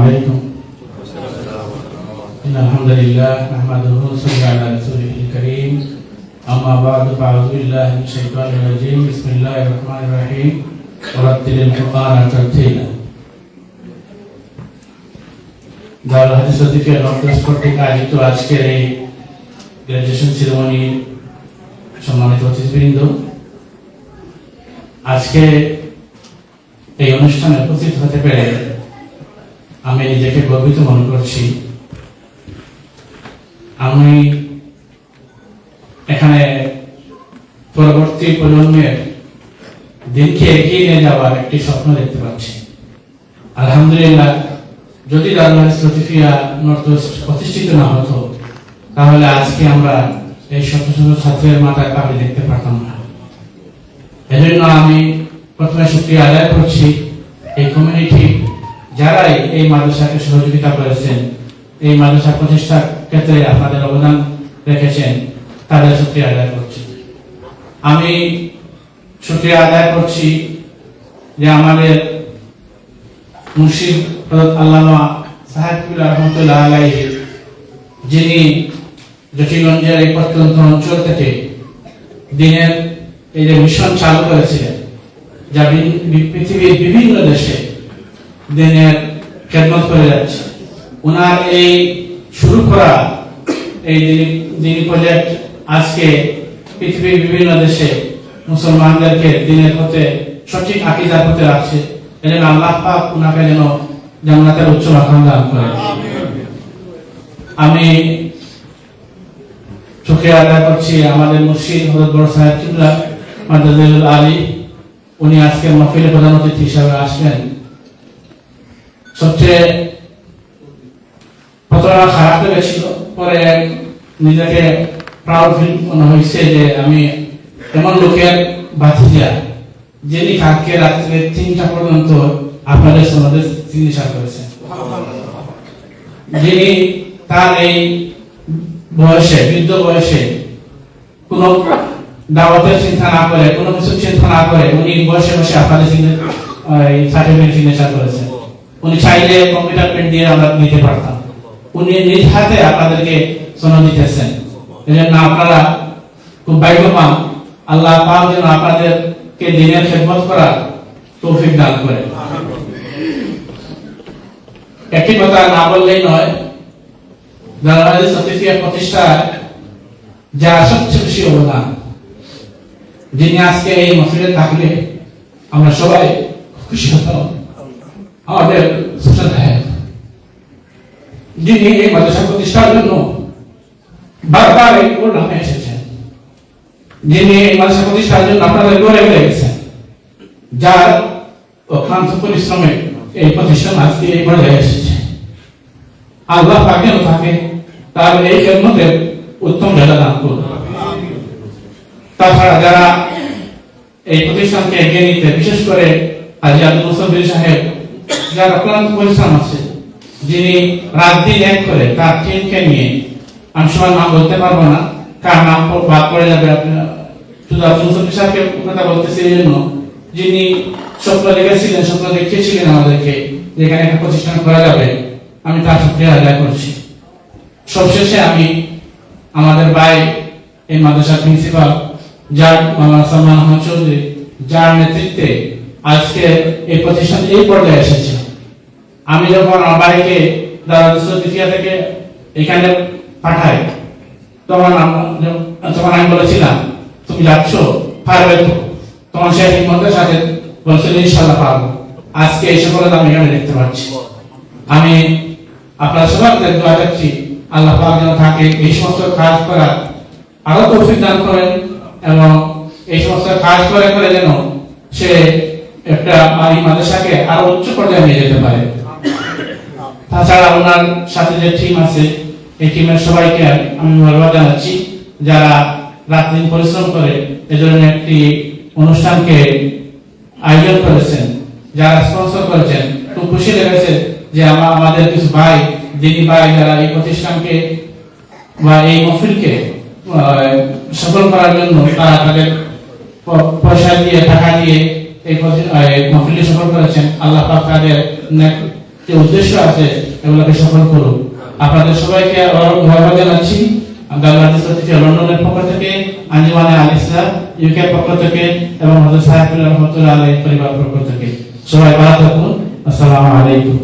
عليكم إن الحمد لله نحمده ونصلي على رسوله الكريم أما بعد فأعوذ بالله من الشيطان الرجيم بسم الله الرحمن الرحيم ورتل القرآن ترتيلا দারুল হাদিস অধিকার রক্তস কর্তৃক আয়োজিত আজকের এই গ্রাজুয়েশন সেরেমনি সম্মানিত অতিথিবৃন্দ আজকে এই অনুষ্ঠানে উপস্থিত হতে পেরে আমি নিজেকে গর্বিত মনে করছি। আমি এখানে পরবর্তী প্রজন্মের দিনকে এগিয়ে নিয়ে যাওয়ার একটি স্বপ্ন দেখতে পাচ্ছি। আলহামদুলিল্লাহ, যদি দারুল লতিফিয়া নর্থ ওয়েস্ট প্রতিষ্ঠিত না হতো, তাহলে আজকে আমরা এই শত শত ছাত্রের মাথায় পাবি দেখতে পারতাম না। এজন্য আমি প্রথমে শুক্রিয়া আদায় করছি এই কমিউনিটি যারাই এই মাদ্রাসাকে সহযোগিতা করেছেন, এই মাদ্রাসা প্রতিষ্ঠার ক্ষেত্রে আপনাদের অবদান রেখেছেন, তাদের শুক্রিয়া আদায় করছি। আমি শুক্রিয়া আদায় করছি যে আমাদের মুর্শিদ আল্লামা সাহেবুল্লাহ রহমতুল্লাহ আলাইহি, যিনি জটিগঞ্জের এই প্রত্যন্ত অঞ্চল থেকে দিনের এই যে মিশন চালু করেছিলেন, যা পৃথিবীর বিভিন্ন দেশে দিনের খেদমত করে যাচ্ছে। ওনার এই শুরু করা এই দিনী- প্রজেক্ট আজকে পৃথিবীর বিভিন্ন দেশে মুসলমানদেরকে দিনের পথে সঠিক আকিদার পথে রাখছে এজন্য আল্লাহ পাক ওনাকে যেন জান্নাতের উচ্চ মাকাম দান করে। আমি চোখে আদায় করছি আমাদের মুর্শিদ হজরত বড় সাহেব আলী। উনি আজকে মহফিলে প্রধান অতিথি হিসাবে আসবেন। সবচেয়ে খারাপ পরে নিজেকে প্রাউড ফিল মনে হয়েছে যে আমি এমন লোকের যিনি রাত্রে তিনটা পর্যন্ত আপনাদের চিকিৎসা যিনি তার এই বয়সে, বৃদ্ধ বয়সে কোন দাওয়াতের চিন্তা না করে, কোনো কিছু চিন্তা না করে, উনি বসে বসে আপনাদের সার্টিফিকেট সিগনেচার করেছেন। উনি চাইলে কম্পিউটার প্রিন্ট দিয়ে আমরা নিতে পারতাম। উনি নিজ হাতে আপনাদেরকে সনদ দিতেছেন। এই জন্য আপনারা খুব ভাগ্যবান আল্লাহ পাক যেন আপনাদেরকে দিনের খেদমত করার তৌফিক দান করে একটি কথা না বললেই নয় দালালি সতিফিয়া প্রতিষ্ঠায় যার সবচেয়ে বেশি অবদান, যিনি আজকে এই মসজিদে থাকলে আমরা সবাই খুশি হতাম। আমাদের যিনি এই মাদ্রাসা প্রতিষ্ঠার জন্য বারবার এই প্রোগ্রামে এসেছেন। যিনি এই মাদ্রাসা প্রতিষ্ঠার জন্য আপনাদের গড়ে গড়ে গেছেন যার অক্লান্ত পরিশ্রমে এই প্রতিষ্ঠান আজকে এই পর্যায়ে এসেছে। আল্লাহ পাকে থাকে তার এই খেদমতের উত্তম জায়গা দান করুন। তাছাড়া যারা এই প্রতিষ্ঠানকে এগিয়ে নিতে, বিশেষ করে আব্দুল মুসাফির সাহেব যার অক্লান্ত আছে, যিনি রাত দিন এক করে তার টিমকে নিয়ে, আমি সবার নাম বলতে পারব না, কার নাম বাদ পড়ে যাবে আপনার শুধু সাহেবকে কথা বলতেছি এই জন্য। যিনি স্বপ্ন দেখেছিলেন, স্বপ্ন দেখিয়েছিলেন আমাদেরকে, যেখানে একটা প্রতিষ্ঠান করা যাবে, আমি তার শুক্রিয়া আদায় করছি। সবশেষে আমি আমাদের ভাই, এই মাদ্রাসার প্রিন্সিপাল যার মাওলানা সালমান আহমদ চৌধুরী, যার নেতৃত্বে আজকে এই প্রতিষ্ঠান এই পর্যায়ে এসেছে। আমি যখন আমার ভাইকে থেকে এখানে পাঠাই, তখন তখন আমি বলেছিলাম, তুমি যাচ্ছ, পারবে তো? তখন সে হিম্মতের সাথে বলছিল ইনশাল্লাহ পারব। আজকে এই সফলতা আমি এখানে দেখতে পাচ্ছি। আমি আপনার সবাইকে দোয়া করছি, আল্লাহ পাক যেন তাকে এই সমস্ত কাজ করার আরও তৌফিক দান করেন এবং এই সমস্ত কাজ করে করে যেন সে একটা এই মাদ্রাসাকে আরও উচ্চ পর্যায়ে নিয়ে যেতে পারে। তাছাড়া ওনার সাথে যে টিম আছে এই টিমের সবাইকে আমি ধন্যবাদ জানাচ্ছি যারা রাত দিন পরিশ্রম করে এ ধরনের একটি অনুষ্ঠানকে আয়োজন করেছেন যারা স্পন্সর করেছেন। খুব খুশি লেগেছে যে আমা- আমাদের কিছু ভাই দিনী ভাই যারা এই প্রতিষ্ঠানকে বা এই মহফিলকে আহ, সফল করার জন্য তারা তাদের পয়সা দিয়ে টাকা দিয়ে মহফিলটি সফল করেছেন। আল্লাহ পাক তাদের যে উদ্দেশ্য আছে, এগুলোকে সফল করুক আপনাদের সবাইকে ধন্যবাদ জানাচ্ছি। লন্ডনের পক্ষ থেকে আঞ্জুমানে আল ইসলাম ইউকে পক্ষ থেকে, এবং হজরত সাহেবুল্লাহ রহমতুল্লাহ আলাই পরিবার পক্ষ থেকে। সবাই ভালো থাকুন। আসসালামু আলাইকুম।